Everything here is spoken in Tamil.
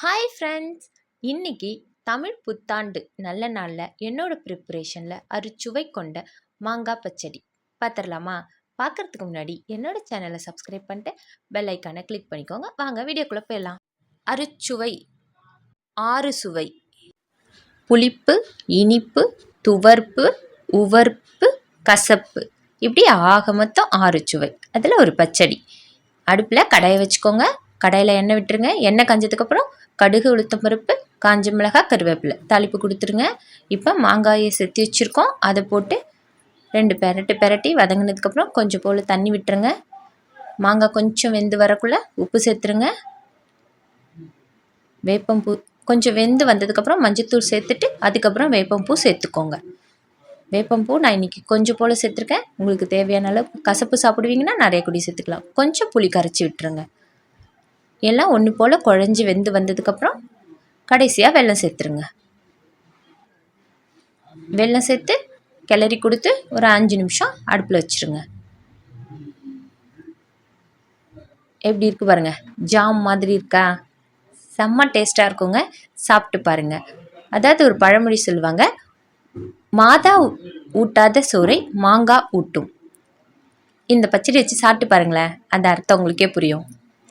ஹாய் ஃப்ரெண்ட்ஸ் இன்னைக்கு தமிழ் புத்தாண்டு நல்ல நாளில் என்னோட ப்ரிப்பரேஷனில் அறுச்சுவை கொண்ட மாங்காய் பச்சடி. பார்த்துடலாமா? பார்க்குறதுக்கு முன்னாடி என்னோட சேனலை சப்ஸ்கிரைப் பண்ணிட்டு பெல் ஐக்கானை கிளிக் பண்ணிக்கோங்க. வாங்க வீடியோக்குள்ளே போயிடலாம். அறுச்சுவை ஆறு சுவை. புளிப்பு இனிப்பு துவர்ப்பு உவர்ப்பு கசப்பு. இப்படி ஆக மொத்தம் ஆறு சுவை. அதில் ஒரு பச்சடி. அடுப்பில் கடையை வச்சுக்கோங்க. கடையில் எண்ணெய் விட்டுருங்க. எண்ணெய் காஞ்சதுக்கப்புறம் கடுகு உளுத்தம் பருப்பு காஞ்ச மிளகாய் கருவேப்பிலை. தாளிப்பு கொடுத்துருங்க. இப்போ மாங்காயை செத்தி வச்சுருக்கோம். அதை போட்டு ரெண்டு பெரட்டு பெரட்டி வதங்கினதுக்கப்புறம் கொஞ்சம் போல் தண்ணி விட்டுருங்க. மாங்காய் கொஞ்சம் வெந்து வரக்குள்ளே உப்பு சேர்த்துருங்க. வேப்பம்பூ கொஞ்சம் வெந்து வந்ததுக்கப்புறம் மஞ்சத்தூள் சேர்த்துட்டு அதுக்கப்புறம் வேப்பம்பூ சேர்த்துக்கோங்க. வேப்பம்பூ நான் இன்றைக்கி கொஞ்சம் போல் சேர்த்துருக்கேன். உங்களுக்கு தேவையான அளவு கசப்பு சாப்பிடுவீங்கன்னா நிறைய குடி சேர்த்துக்கலாம். கொஞ்சம் புளி கரைச்சி விட்டுருங்க. எல்லாம் ஒன்று போல் குழஞ்சி வெந்து வந்ததுக்கப்புறம் கடைசியாக வெள்ளம் சேர்த்துருங்க. வெல்லம் சேர்த்து கிளறி கொடுத்து ஒரு அஞ்சு நிமிஷம் அடுப்பில் வச்சுருங்க. எப்படி இருக்கு பாருங்கள் ஜாம் மாதிரி இருக்கா? செம்ம டேஸ்ட்டாக இருக்குங்க. சாப்பிட்டு பாருங்க. அதாவது ஒரு பழமொழி சொல்லுவாங்க மாதா ஊட்டாத சோறை மாங்காய் ஊட்டும். இந்த பச்சடி வச்சு சாப்பிட்டு பாருங்களேன். அந்த அர்த்தம் உங்களுக்கே புரியும்.